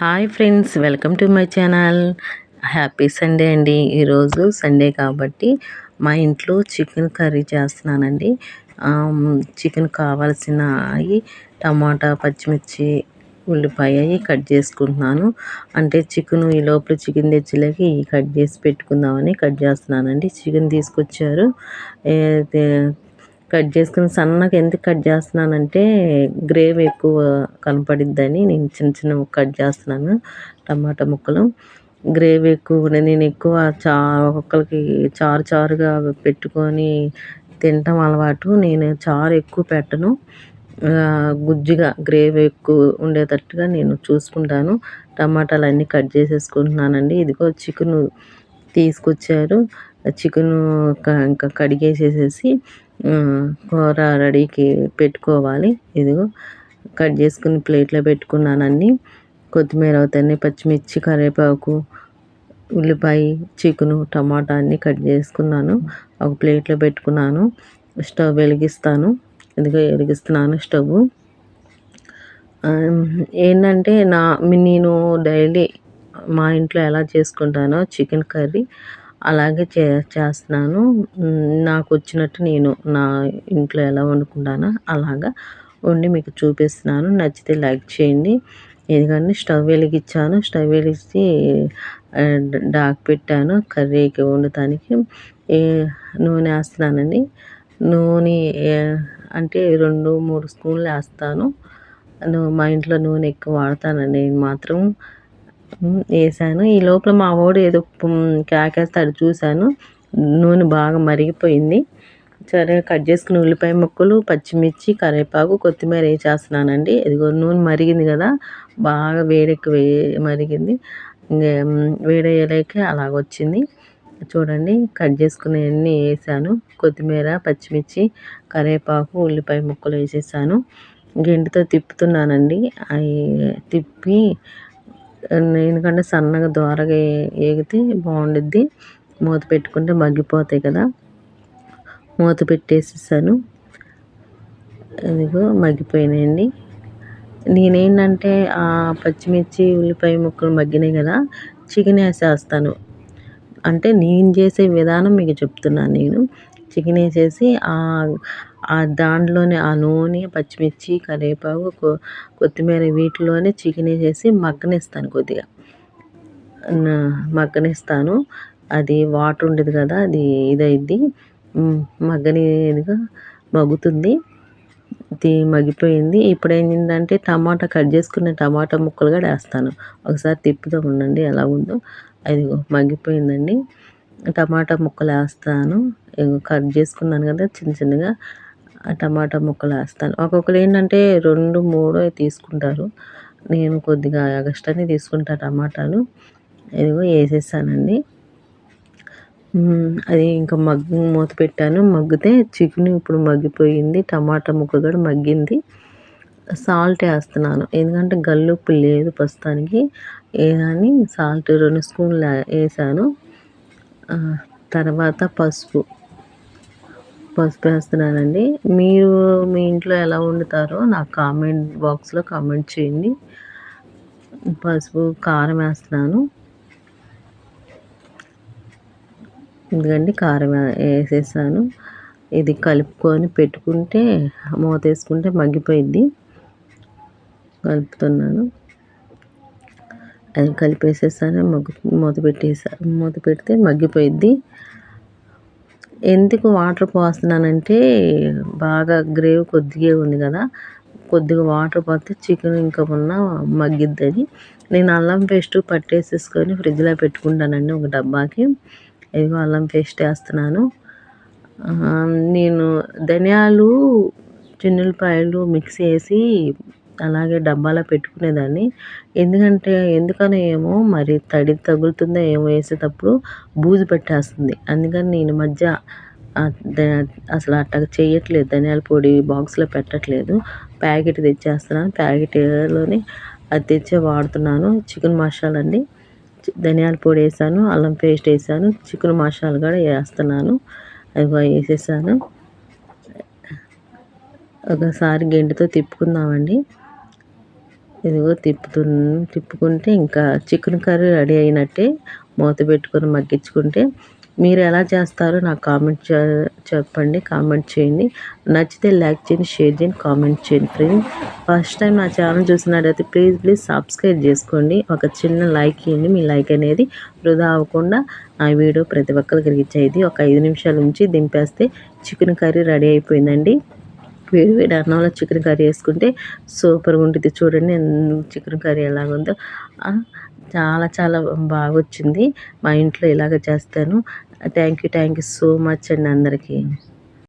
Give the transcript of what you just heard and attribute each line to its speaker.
Speaker 1: Hi friends welcome to my channel. Happy Sunday అండి. ఈరోజు Sunday కాబట్టి మా ఇంట్లో చికెన్ కర్రీ చేస్తున్నానండి. చికెన్ కావాల్సిన టమాటా పచ్చిమిర్చి ఉల్లిపాయ కట్ చేసుకుంటున్నాను. అంటే చికెన్ ఈ లోపల చికెన్ తెచ్చిలేకి కట్ చేసి పెట్టుకుందామని కట్ చేస్తున్నానండి. చికెన్ తీసుకొచ్చారు. కట్ చేసుకుని సన్నగా ఎందుకు కట్ చేస్తున్నానంటే గ్రేవీ ఎక్కువ కనపడిద్దని నేను చిన్న చిన్న కట్ చేస్తున్నాను టమాటా ముక్కలు. గ్రేవీ ఎక్కువ నేను ఎక్కువ చా ఒక్కొక్కరికి చారు చారుగా పెట్టుకొని తినటం అలవాటు. నేను చారు ఎక్కువ పెట్టను. గుజ్జుగా గ్రేవీ ఎక్కువ ఉండేటట్టుగా నేను చూసుకుంటాను. టమాటాలు అన్నీ కట్ చేసేసుకుంటున్నానండి. ఇదిగో చికెన్ తీసుకొచ్చారు. చికెన్ ఇంకా కడిగేసేసేసి కూర రెడీకి పెట్టుకోవాలి. ఇదిగో కట్ చేసుకుని ప్లేట్లో పెట్టుకున్నాను అన్నీ. కొత్తిమీర అవుతాయి పచ్చిమిర్చి కరివేపాకు ఉల్లిపాయ చికెను టమాటా అన్నీ కట్ చేసుకున్నాను. ఒక ప్లేట్లో పెట్టుకున్నాను. స్టవ్ వెలిగిస్తాను. ఇదిగో వెలిగిస్తున్నాను స్టవ్ ఏంటంటే నా నేను డైలీ మా ఇంట్లో ఎలా చేసుకుంటానో చికెన్ కర్రీ అలాగే చే చేస్తున్నాను. నాకు వచ్చినట్టు నేను నా ఇంట్లో ఎలా వండుకుంటానో అలాగా వండి మీకు చూపిస్తున్నాను. నచ్చితే లైక్ చేయండి. ఎందుకంటే స్టవ్ వెలిగించాను. స్టవ్ వెలిగించి డాక్ పెట్టాను. కర్రీకి వండటానికి నూనె వేస్తున్నానండి. నూనె అంటే రెండు మూడు స్పూన్లు వేస్తాను. మా ఇంట్లో నూనె ఎక్కువ వాడతానండి. నేను మాత్రం వేసాను. ఈ లోపల మా వాడు ఏదో కాకేస్తాడు చూశాను. నూనె బాగా మరిగిపోయింది. సరే కట్ చేసుకుని ఉల్లిపాయ ముక్కలు పచ్చిమిర్చి కరివేపాకు కొత్తిమీర వేసేస్తున్నానండి. ఇదిగో నూనె మరిగింది కదా బాగా వేడెక్కి మరిగింది. వేడయ్యేలాక అలాగ వచ్చింది చూడండి కట్ చేసుకుని అన్నీ వేసాను. కొత్తిమీర పచ్చిమిర్చి కరివేపాకు ఉల్లిపాయ ముక్కలు వేసేసాను. గెంటితో తిప్పుతున్నానండి. అవి తిప్పి ఎందుకంటే సన్నగా దోరగా ఏగితే బాగుండిద్ది. మూత పెట్టుకుంటే మగ్గిపోతాయి కదా. మూత పెట్టేసేసాను. ఇదిగో మగ్గిపోయినాయండి. నేనేంటంటే ఆ పచ్చిమిర్చి ఉల్లిపాయ ముక్కలు మగ్గినాయి కదా చికెన్ వేసేస్తాను అంటే నేను చేసే విధానం మీకు చెప్తున్నాను నేను. చికెన్ వేసేసి ఆ దాంట్లోనే ఆ నూనె పచ్చిమిర్చి కరివేపాకు కొత్తిమీర వీటిలోనే చికెన్ వేసేసి మగ్గనిస్తాను కొద్దిగా. మగ్గనిస్తాను. అది వాటర్ ఉండేది కదా అది ఇదైద్ది. మగ్గనిదిగా మగ్గుతుంది. ఇది మగ్గిపోయింది. ఇప్పుడు ఏంటంటే టమాటా కట్ చేసుకున్న టమాటా ముక్కలు కూడా వేస్తాను. ఒకసారి తిప్పుతూ ఉండండి ఎలా ఉందో. అది మగ్గిపోయిందండి. టమాటా ముక్కలు వేస్తాను. కట్ చేసుకున్నాను కదా చిన్న చిన్నగా. ఆ టమాటా ముక్కలు వేస్తాను. ఒక్కొక్కరు ఏంటంటే రెండు మూడు తీసుకుంటారు. నేను కొద్దిగా ఎగస్ట్రానే తీసుకుంటాను టమాటాలు. ఇదిగో వేసేసానండి. అది ఇంకా మగ్గు మూత పెట్టాను. మగ్గితే చికెన్ ఇప్పుడు మగ్గిపోయింది. టమాటా ముక్క కూడా మగ్గింది. సాల్ట్ వేస్తున్నాను. ఎందుకంటే గల్లుప్పు లేదు ప్రస్తుతానికి. ఏదని సాల్ట్ రెండు స్పూన్లు వేసాను. తర్వాత పసుపు. పసుపు వేస్తున్నానండి మీరు మీ ఇంట్లో ఎలా వండుతారో నాకు కామెంట్ బాక్స్లో కామెంట్ చేయండి. పసుపు కారం వేస్తున్నాను. ఎందుకంటే కారం వేసేసాను. ఇది కలుపుకొని పెట్టుకుంటే మూత వేసుకుంటే మగ్గిపోయింది. కలుపుతున్నాను. అది కలిపేసేసాను మగ్గు మూత పెట్టేసా మూత పెడితే మగ్గిపోయిద్ది. ఎందుకు వాటర్ పోస్తున్నానంటే బాగా గ్రేవ్ కొద్దిగా ఉంది కదా. కొద్దిగా వాటర్ పోతే చికెన్ ఇంకా ఉన్న మగ్గిద్దని. నేను అల్లం పేస్ట్ పట్టేసేసుకొని ఫ్రిడ్జ్లో పెట్టుకుంటానండి ఒక డబ్బాకి. ఇదిగో అల్లం పేస్ట్ వేస్తున్నాను. నేను ధనియాలు చిన్నులపాయలు మిక్స్ చేసి అలాగే డబ్బాలో పెట్టుకునేదాన్ని. ఎందుకంటే ఎందుకనో ఏమో మరి తడి తగులుతుందో ఏమో వేసేటప్పుడు బూజు పెట్టేస్తుంది. అందుకని నేను మధ్య అసలు అట్టగా చేయట్లేదు. ధనియాల పొడి బాక్స్లో పెట్టట్లేదు. ప్యాకెట్ తెచ్చేస్తున్నాను. ప్యాకెట్లోనే అది తెచ్చే వాడుతున్నాను. చికెన్ మసాలా అండి. ధనియాల పొడి వేసాను అల్లం పేస్ట్ వేసాను చికెన్ మసాలా కూడా వేస్తున్నాను. అవి వేసేసాను. ఒకసారి గెంటుతో తిప్పుకుందామండి. ఇదిగో తిప్పుతు తిప్పుకుంటే ఇంకా చికెన్ కర్రీ రెడీ అయినట్టే మూత పెట్టుకొని మగ్గించుకుంటే. మీరు ఎలా చేస్తారో నాకు కామెంట్ చెప్పండి కామెంట్ చేయండి. నచ్చితే లైక్ చేయండి షేర్ చేయండి కామెంట్ చేయండి ఫ్రెండ్స్ ఫస్ట్ టైం నా ఛానల్ చూసినట్టయితే ప్లీజ్ ప్లీజ్ సబ్స్క్రైబ్ చేసుకోండి. ఒక చిన్న లైక్ ఇవ్వండి. మీ లైక్ అనేది వృధా అవ్వకుండా ఆ వీడియో ప్రతి ఒక్కరికి రీచ్ అయ్యింది ఒక ఐదు నిమిషాల నుంచి దింపేస్తే చికెన్ కర్రీ రెడీ అయిపోయిందండి. వేడి వేడి అన్నంలో చికెన్ కర్రీ వేసుకుంటే సూపర్గా ఉంటుంది చూడండి చికెన్ కర్రీ ఎలాగుందో చాలా చాలా బాగా వచ్చింది. మా ఇంట్లో ఇలాగ చేస్తాను. Thank you thank you so much అండి అందరికీ.